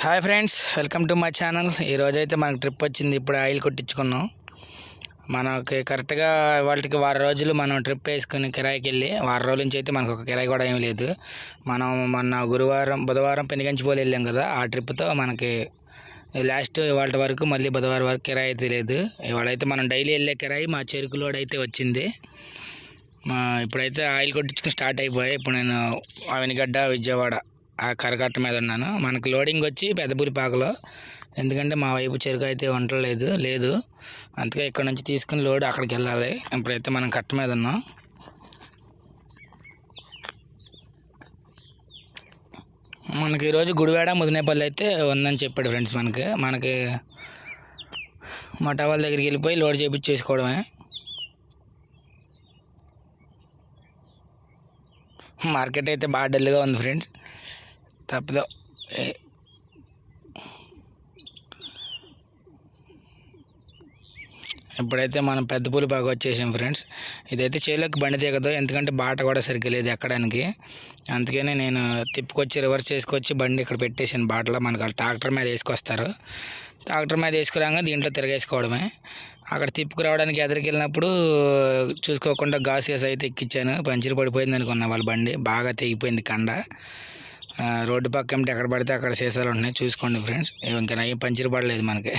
Hi friends welcome to my channel. ఈరోజైతే అయితే మనకు ట్రిప్ వచ్చింది ఇప్పుడు ఆయిల్ కొట్టించుకున్నాం. మనకి కరెక్ట్గా వాళ్ళకి వారం రోజులు మనం ట్రిప్ వేసుకుని కిరాయికి వెళ్ళి వారం రోజుల నుంచి అయితే మనకు ఒక కిరాయి కూడా ఏమీ లేదు. మనం మొన్న గురువారం బుధవారం పెనుగంచిపోలు వెళ్ళాం కదా ఆ ట్రిప్తో మనకి లాస్ట్ ఇవాళ వరకు మళ్ళీ బుధవారం వరకు కిరాయి అయితే లేదు. ఇవాళైతే మనం డైలీ వెళ్ళే కిరాయి మా చెరుకులోడ్ అయితే వచ్చింది. మా ఇప్పుడైతే ఆయిల్ కొట్టించుకుని స్టార్ట్ అయిపోయాయి. ఇప్పుడు నేను అవనిగడ్డ విజయవాడ ఆ కరకట్ట మీద ఉన్నాను. మనకి లోడింగ్ వచ్చి పెద్దపురిపాకలో ఎందుకంటే మా వైపు చెరుకు అయితే వంటలేదు లేదు అందుకే ఇక్కడ నుంచి తీసుకుని లోడ్ అక్కడికి వెళ్ళాలి. ఇప్పుడైతే మనం కట్ట మీద ఉన్నాం. మనకి ఈరోజు గుడివాడ ముదినేపల్లి అయితే ఉందని చెప్పాడు ఫ్రెండ్స్ మనకి. మనకి మా వాళ్ళ దగ్గరికి వెళ్ళిపోయి లోడ్ చేయించేసుకోవడమే మార్కెట్ అయితే బాగా డల్గా ఉంది ఫ్రెండ్స్ తప్పదు. ఇప్పుడైతే మనం పెద్ద పూలు బాగా వచ్చేసాం ఫ్రెండ్స్. ఇదైతే చేలోకి బండి దిగదు. ఎందుకంటే బాట కూడా సరిగ్గా లేదు ఎక్కడానికి. అందుకనే నేను తిప్పుకొచ్చి రివర్స్ చేసుకొచ్చి బండి ఇక్కడ పెట్టేసాను బాటలో. మనకు ట్రాక్టర్ మీద వేసుకొస్తారు. ట్రాక్టర్ మీద వేసుకురాగా దీంట్లో తిరగేసుకోవడమే. అక్కడ తిప్పుకురావడానికి ఎదురుకి వెళ్ళినప్పుడు చూసుకోకుండా గాస్ వేసి అయితే ఎక్కించాను పంచర్ పడిపోయింది అనుకున్నా వాళ్ళ బండి. బాగా తెగిపోయింది కండ. రోడ్డు పక్క ఏమిటి ఎక్కడ పడితే అక్కడ సీసాలు ఉంటున్నాయి. చూసుకోండి ఫ్రెండ్స్. ఇంకా ఏం పంచర్ పడలేదు మనకి.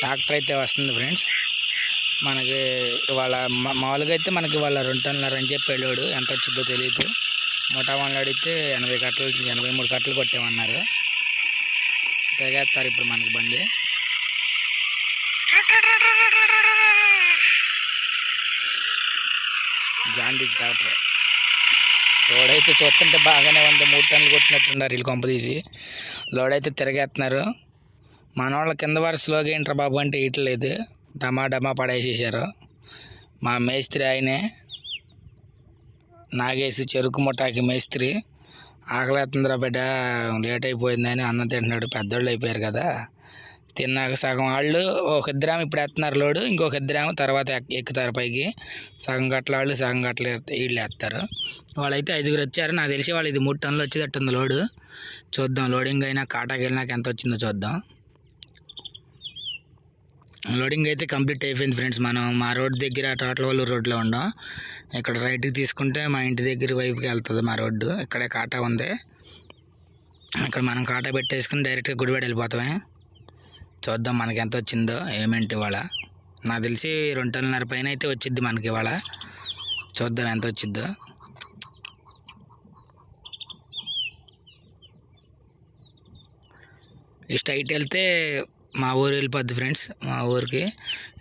ట్రాక్టర్ అయితే వస్తుంది ఫ్రెండ్స్. మనకి ఇవాళ మా- మామూలుగా అయితే మనకి వాళ్ళ రెండు టన్నులర్ అని చెప్పి వెళ్ళాడు. ఎంత వచ్చిందో తెలియదు ముఠా వాళ్ళు అడిగితే ఎనభై కట్టలు ఎనభై మూడు కట్టలు కొట్టామన్నారు. తెగేస్తారు ఇప్పుడు మనకి బండి. జాండీ డాక్టర్ లోడ్ అయితే చూస్తుంటే బాగానే ఉంది. మూడు టన్నులు కొట్టినట్టున్నారు వీళ్ళు కొంప తీసి. లోడ్ అయితే తిరగేస్తున్నారు మన వాళ్ళ కింద వరుసలోకి ఏంటారు బాబు అంటే ఇట్లేదు. డమా డమా పడేసేసారు మా మేస్త్రి ఆయనే. నాగేసి చెరుకు ముఠాకి మేస్త్రి. ఆకలేస్తుందిరా బిడ్డ లేట్ అయిపోయిందని అన్నం తింటున్నాడు పెద్దోళ్ళు అయిపోయారు కదా. తిన్నాక సగం వాళ్ళు ఒక ఇద్దరేమో ఇప్పుడు ఎత్తున్నారు లోడు ఇంకొక ఇద్దరేమో తర్వాత ఎక్కుతారు పైకి. సగం గట్ల వాళ్ళు సగం గట్ల వీళ్ళు వేస్తారు వాళ్ళైతే ఐదుగురు వచ్చారు నాకు తెలిసి వాళ్ళు ఇది మూడు టన్నులు వచ్చేటట్టుంది లోడు. చూద్దాం లోడింగ్ అయినా కాటాకి వెళ్ళినాక ఎంత వచ్చిందో చూద్దాం. లోడింగ్ అయితే కంప్లీట్ అయిపోయింది ఫ్రెండ్స్. మనం మా రోడ్ దగ్గర టోటల్ వాళ్ళు రోడ్లో ఉండం ఇక్కడ రైట్కి తీసుకుంటే మా ఇంటి దగ్గర వైపుకి వెళ్తుంది మా రోడ్డు. ఇక్కడే కాటా ఉంది. ఇక్కడ మనం కాటా పెట్టేసుకుని డైరెక్ట్గా గుడివాడ వెళ్ళిపోతామే. చూద్దాం మనకి ఎంత వచ్చిందో ఏమేంటి ఇవాళ. నాకు తెలిసి రెండు టన్నులన్నర పైన అయితే వచ్చిద్ది మనకి ఇవాళ. చూద్దాం ఎంత వచ్చిద్దో. ఈ స్ట్రైట్ వెళ్తే మా ఊరు వెళ్ళిపోద్ది ఫ్రెండ్స్ మా ఊరికి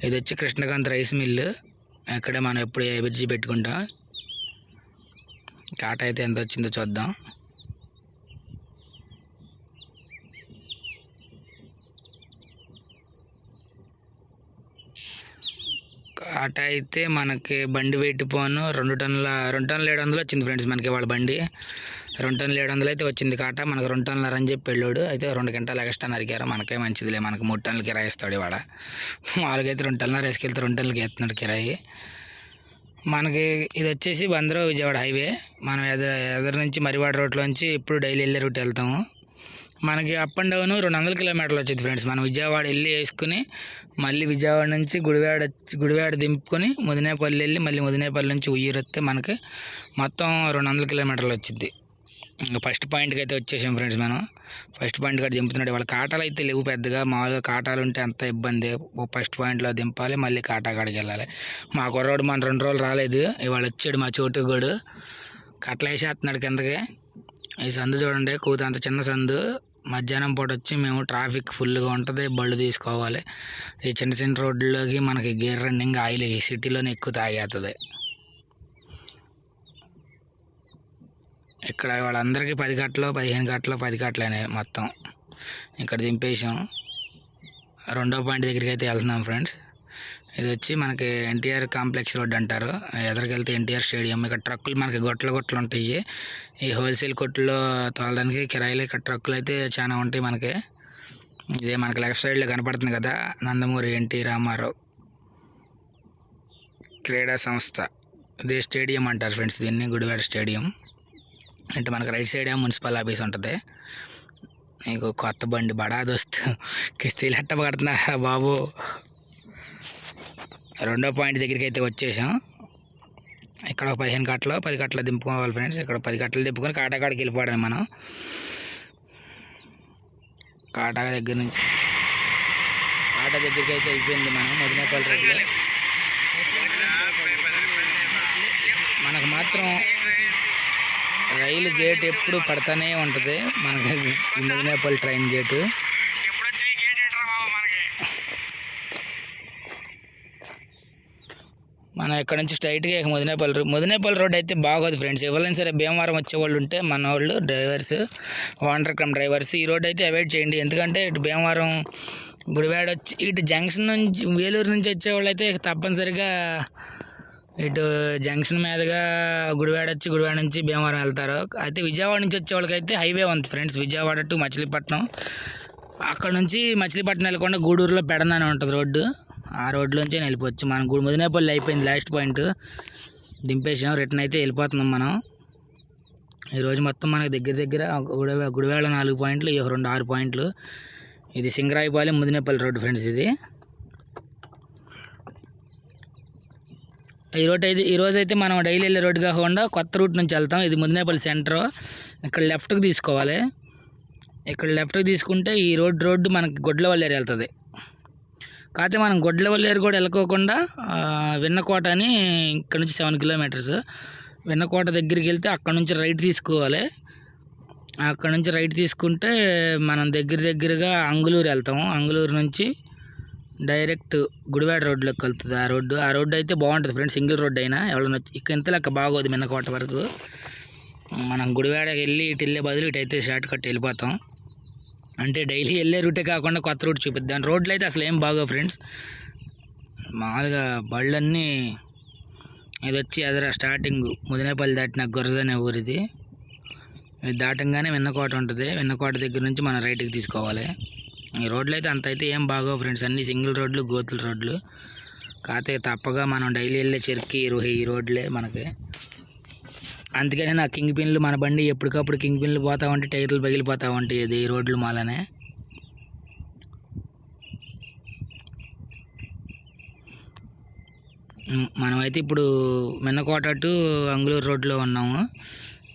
ఇది వచ్చి కృష్ణకాంత్ రైస్ మిల్లు అక్కడే మనం ఎప్పుడు ఏ బ్రిడ్జి పెట్టుకుంటాం? కాట అయితే ఎంత వచ్చిందో చూద్దాం. కాట అయితే మనకి బండి వెయిట్ పోను రెండు టన్నుల రెండు టన్నుల ఏడు వందలు వచ్చింది ఫ్రెండ్స్ మనకి వాళ్ళ బండి. రెండు టన్నులు ఏడు వందలు అయితే వచ్చింది కాట. మనకు రెండు టన్నుల అని చెప్పి వెళ్ళాడు. అయితే రెండు గంటలు ఎక్స్ట్రా నరికారు మనకే మంచిదిలే. మనకు మూడు టన్నులు కిరాయి ఇస్తాడు ఇవాడ మామూలుగా అయితే రెండు టన్నులు వేసుకెళ్తే రెండు టన్నులకి వేస్తున్నాడు కిరాయి. మనకి ఇది వచ్చేసి బందరో విజయవాడ హైవే. మనం ఎద ఎదురు నుంచి మరివాడ రోడ్లోంచి ఇప్పుడు డైలీ వెళ్ళే రూట్ వెళ్తాము. మనకి అప్ అండ్ డౌన్ రెండు వందల కిలోమీటర్లు వచ్చింది ఫ్రెండ్స్. మనం విజయవాడ వెళ్ళి వేసుకుని మళ్ళీ విజయవాడ నుంచి గుడివాడ గుడివాడ దింపుకొని ముదినేపల్లి వెళ్ళి మళ్ళీ ముదినేపల్లి నుంచి ఉయ్యూరు వస్తే మనకి మొత్తం రెండు వందల కిలోమీటర్లు వచ్చింది. ఇంకా ఫస్ట్ పాయింట్కి అయితే వచ్చేసాం ఫ్రెండ్స్ మనం. ఫస్ట్ పాయింట్ కాడ దింపుతున్నాడు. వాళ్ళ కాటాలు అయితే లేవు పెద్దగా. మామూలుగా కాటాలు ఉంటే అంత ఇబ్బంది. ఓ ఫస్ట్ పాయింట్లో దింపాలి మళ్ళీ కాటా కాడికి వెళ్ళాలి. మా కుర్రోడు మన రెండు రోజులు రాలేదు. ఇవాళ వచ్చాడు మా చోటు గోడు. కట్టలు వేసేస్తున్నాడు కిందకి. ఈ సందు చూడండి కూత అంత చిన్న సందు. మధ్యాహ్నం పూట వచ్చి మేము ట్రాఫిక్ ఫుల్గా ఉంటుంది. బళ్ళు తీసుకోవాలి. ఈ చిన్న చిన్న రోడ్లలోకి మనకి గేర్ రన్నింగ్ ఆయిల్ ఈ సిటీలోనే ఎక్కువ తాగేస్తుంది ఇక్కడ వాళ్ళందరికీ పది కట్టలు పదిహేను కట్టలు పది గంటలు అనేవి మొత్తం. ఇక్కడ దింపేసాం రెండో పాయింట్ దగ్గరికి అయితే వెళ్తున్నాం ఫ్రెండ్స్. ఇది వచ్చి మనకి ఎన్టీఆర్ కాంప్లెక్స్ రోడ్ అంటారు. ఎదురుకెళ్తే ఎన్టీఆర్ స్టేడియం. ఇక్కడ ట్రక్కులు మనకి గొట్టలు గొట్టలు ఉంటాయి. ఈ హోల్సేల్ కొట్టులో తోలడానికి కిరాయిలు ఇక్కడ ట్రక్కులు అయితే చాలా ఉంటాయి మనకి. ఇదే మనకి లెఫ్ట్ సైడ్లో కనపడుతుంది కదా నందమూరి ఎన్టీ రామారావు క్రీడా సంస్థ. ఇదే స్టేడియం అంటారు ఫ్రెండ్స్. దీన్ని గుడివాడ స్టేడియం. అంటే మనకు రైట్ సైడ్ ఏమో మున్సిపల్ ఆఫీస్ ఉంటుంది. నీకు కొత్త బండి బడా దోస్తు. కిస్తీలు ఎట్ట పడుతున్నారా బాబు? రెండో పాయింట్ దగ్గరికి అయితే వచ్చేసాం. ఇక్కడ ఒక పదిహేను కట్టలు పది కట్టలు దింపుకోవాలి ఫ్రెండ్స్ ఇక్కడ పది కట్టలు దింపుకొని కాటాకాడికి వెళ్ళిపోవడమే మనం. కాటా దగ్గర నుంచి కాటా దగ్గరికి అయితే అయిపోయింది మనం. మదినేపల్లి రోడ్లో మనకు మాత్రం రైలు గేట్ ఎప్పుడు పడతానే ఉంటుంది. మనకి ఈ మదినేపల్లి ట్రైన్ గేటు. మనం ఇక్కడ నుంచి స్ట్రైట్గా ఇక మదినేపల్లి రో- మదినేపల్లి రోడ్ అయితే బాగోదు ఫ్రెండ్స్ ఎవరైనా సరే భీమవరం వచ్చే వాళ్ళు ఉంటే మన వాళ్ళు డ్రైవర్స్ వాండర్ క్రమ్ డ్రైవర్స్ ఈ రోడ్ అయితే అవాయిడ్ చేయండి. ఎందుకంటే ఇటు భీమవరం గుడివాడ వచ్చి ఇటు జంక్షన్ నుంచి వేలూరు నుంచి వచ్చే వాళ్ళు అయితే తప్పనిసరిగా ఇటు జంక్షన్ మీదుగా గుడివాడ వచ్చి గుడివాడ నుంచి భీమవరం వెళ్తారు. అయితే విజయవాడ నుంచి వచ్చే వాళ్ళకైతే హైవే ఉంది ఫ్రెండ్స్. విజయవాడ టు మచిలీపట్నం. అక్కడ నుంచి మచిలీపట్నం వెళ్ళకుండా గూడూరులో పెడనని ఉంటుంది రోడ్డు. ఆ రోడ్లోంచి వెళ్ళిపోవచ్చు. మనం గుడి ముదినేపల్లి అయిపోయింది లాస్ట్ పాయింట్ దింపేసాం రిటర్న్ అయితే వెళ్ళిపోతున్నాం మనం. ఈరోజు మొత్తం మనకి దగ్గర దగ్గర గుడివే గుడివేళ నాలుగు పాయింట్లు ఈ రెండు ఆరు పాయింట్లు. ఇది సింగరాయిపాలెం ముదినేపల్లి రోడ్డు ఫ్రెండ్స్ ఇది. ఈ రోడ్ అయితే ఈరోజు అయితే మనం డైలీ వెళ్ళే రోడ్డు కాకుండా కొత్త రూట్ నుంచి వెళ్తాం. ఇది ముదినేపల్లి సెంటర్. ఇక్కడ లెఫ్ట్కి తీసుకోవాలి. ఇక్కడ లెఫ్ట్కి తీసుకుంటే ఈ రోడ్ రోడ్డు మనకి గొడ్లవల్లేరు వెళ్తుంది. కాకపోతే మనం గొడ్లవల్లేరు కూడా వెళ్ళకోకుండా విన్నకోట వెన్నకోట అని ఇక్కడ నుంచి సెవెన్ కిలోమీటర్స్. వెన్నకోట దగ్గరికి వెళ్తే అక్కడ నుంచి రైట్ తీసుకోవాలి. అక్కడ నుంచి రైట్ తీసుకుంటే మనం దగ్గర దగ్గరగా అంగులూరు వెళ్తాము అంగులూరు నుంచి డైరెక్ట్ గుడివాడ రోడ్లోకి వెళ్తుంది ఆ రోడ్డు ఆ రోడ్డు అయితే బాగుంటుంది ఫ్రెండ్స్. సింగిల్ రోడ్డు అయినా ఎవరైనా ఇక్కడ ఇంత లెక్క బాగోదు మిన్నకోట వరకు. మనం గుడివాడకి వెళ్ళి ఇటు వెళ్ళే బదులు ఇటు అయితే షార్ట్ కట్ వెళ్ళిపోతాం. అంటే డైలీ వెళ్ళే రూటే కాకుండా కొత్త రూట్ చూపిద్దాం. రోడ్లు అయితే అసలు ఏం బాగో ఫ్రెండ్స్. మామూలుగా బళ్ళన్నీ ఇది వచ్చి ఎదర స్టార్టింగ్ ముదినేపల్లి దాటిన గొర్రెజ్ అనే ఊరిది. ఇది దాటంగానే వెన్నకోట ఉంటుంది. వెన్నకోట దగ్గర నుంచి మనం రైట్కి తీసుకోవాలి. ఈ రోడ్లు అయితే అంత అయితే ఏం బాగో ఫ్రెండ్స్. అన్ని సింగిల్ రోడ్లు గోతుల రోడ్లు. కాకపోతే తప్పగా మనం డైలీ వెళ్ళే చెరుకి రోహి ఈ రోడ్లే మనకి. అందుకనే నా కింగ్ పిన్లు మన బండి ఎప్పటికప్పుడు కింగ్ పిన్లు పోతా ఉంటే టైర్లు పగిలిపోతా ఉంటాయి ఇది ఈ రోడ్లు మాలనే. మనమైతే ఇప్పుడు మిన్నకోట టు అంగుళూరు రోడ్లో ఉన్నాము.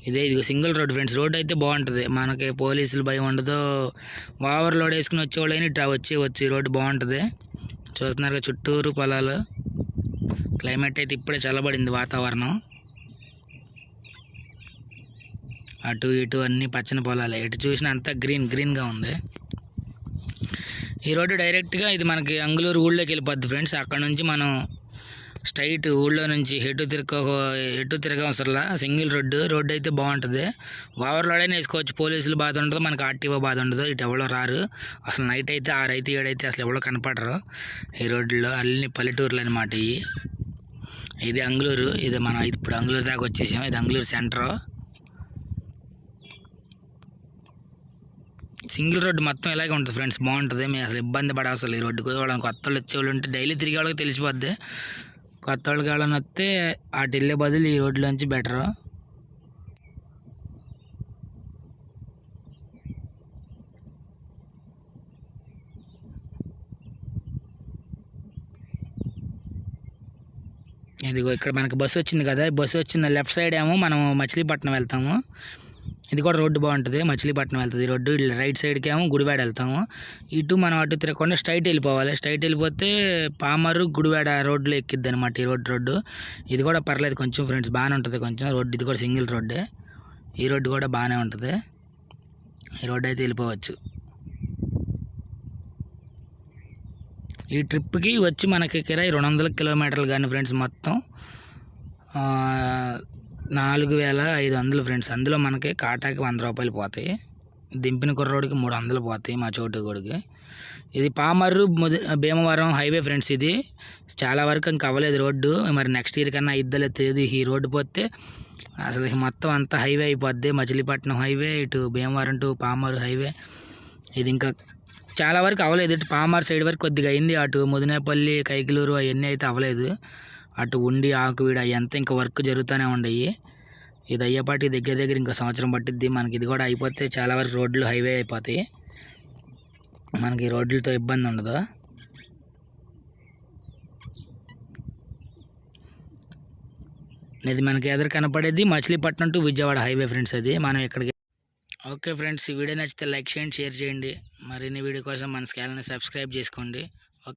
ఇదే ఇది సింగిల్ రోడ్ ఫ్రెండ్స్ రోడ్ అయితే బాగుంటుంది. మనకి పోలీసులు భయం ఉండదు. ఓవర్ లోడ్ వేసుకుని వచ్చేవాళ్ళైనా ఇట్లా వచ్చి వచ్చి రోడ్డు బాగుంటుంది. చూస్తున్నారు చుట్టూరు పొలాలు. క్లైమేట్ అయితే ఇప్పుడే చల్లబడింది వాతావరణం. అటు ఇటు అన్ని పచ్చని పొలాలు. ఎటు చూసినా అంతా గ్రీన్ గ్రీన్గా ఉంది. ఈ రోడ్డు డైరెక్ట్గా ఇది మనకి అంగులూరు ఊళ్ళోకి వెళ్ళిపోద్ది ఫ్రెండ్స్. అక్కడ నుంచి మనం స్ట్రైట్ ఊళ్ళో నుంచి ఎటు తిరగ ఎటు తిరగవసరలా సింగిల్ రోడ్డు రోడ్డు అయితే బాగుంటుంది. ఓవర్లోడ్ వేసుకోవచ్చు పోలీసులు బాధ ఉండదు మనకి ఆర్టీఓ బాధ ఉండదు. ఇటు ఎవరో రారు. అసలు నైట్ అయితే ఆరైతే ఏడైతే అసలు ఎవరో కనపడరు. ఈ రోడ్లో అన్ని పల్లెటూర్లు అనమాట ఇవి. ఇది అంగులూరు ఇది మనం ఇప్పుడు అంగులూరు దాకా వచ్చేసాం. ఇది అంగులూరు సెంటర్. సింగిల్ రోడ్డు మొత్తం ఇలాగే ఉంటుంది ఫ్రెండ్స్. బాగుంటుంది. మేము అసలు ఇబ్బంది పడ అసలు ఈ రోడ్డుకు వాళ్ళకి కొత్త వాళ్ళు వచ్చేవాళ్ళు ఉంటే డైలీ తిరిగే వాళ్ళకి తెలిసిపోద్ది. కొత్త వాళ్ళు కావాలని వస్తే అటు వెళ్ళే బదులు ఈ రోడ్లోంచి బెటరు. ఇదిగో ఇక్కడ మనకి బస్సు వచ్చింది కదా బస్సు వచ్చింది. లెఫ్ట్ సైడ్ ఏమో మనం మచిలీపట్నం వెళ్తాము. ఇది కూడా రోడ్డు బాగుంటుంది. మచిలీపట్నం వెళ్తుంది ఈ రోడ్డు. ఇట్లా రైట్ సైడ్కి ఏమో గుడివాడ వెళ్తాము. ఇటు మనం అటు తిరగకుండా స్ట్రైట్ వెళ్ళిపోవాలి. స్ట్రైట్ వెళ్ళిపోతే పామరు గుడివాడ రోడ్లో ఎక్కిద్ది అనమాట ఈ రోడ్డు రోడ్డు. ఇది కూడా పర్లేదు కొంచెం ఫ్రెండ్స్ బాగానే ఉంటుంది కొంచెం. రోడ్డు ఇది కూడా సింగిల్ రోడ్డే. ఈ రోడ్డు కూడా బాగానే ఉంటుంది. ఈ రోడ్డు అయితే వెళ్ళిపోవచ్చు. ఈ ట్రిప్కి వచ్చి మనకి కిరాయి రెండు వందల కిలోమీటర్లు కానీ ఫ్రెండ్స్ మొత్తం. నాలుగు వేల ఐదు వందలు ఫ్రెండ్స్. అందులో మనకి కాటాకి వంద రూపాయలు పోతాయి. దింపిన కుర్రోడికి మూడు వందలు పోతాయి మా చోటు కొడుకు. ఇది పామర్రు భీమవరం హైవే ఫ్రెండ్స్ ఇది. చాలా వరకు ఇంకా అవ్వలేదు రోడ్డు. మరి నెక్స్ట్ ఇయర్ కన్నా ఇద్దరు తెలియదు ఈ రోడ్డు పోతే అసలు మొత్తం అంతా హైవే అయిపోద్ది. మచిలీపట్నం హైవే ఇటు భీమవరం టు పామరు హైవే. ఇది ఇంకా చాలా వరకు అవ్వలేదు. ఇటు పామార్ సైడ్ వరకు కొద్దిగా అయింది. అటు ముదినేపల్లి కైకిలూరు అవన్నీ అయితే అవ్వలేదు. అటు ఉండి ఆకు వీడ ఎంత ఇంకా వర్క్ జరుగుతూనే ఉండయి. ఇది అయ్యేపాటి దగ్గర దగ్గర ఇంకా సంవత్సరం పట్టిద్ది. మనకి ఇది కూడా అయిపోతే చాలా వరకు రోడ్లు హైవే అయిపోతాయి. మనకి రోడ్లతో ఇబ్బంది ఉండదు. ఇది మనకి ఎదురు కనపడేది Machilipatnam to Vijayawada highway friends అది. మనం ఇక్కడికి ఓకే ఫ్రెండ్స్ ఈ వీడియో నచ్చితే లైక్ చేయండి షేర్ చేయండి. మరిన్ని వీడియో కోసం మన ఛానల్ని సబ్స్క్రైబ్ చేసుకోండి.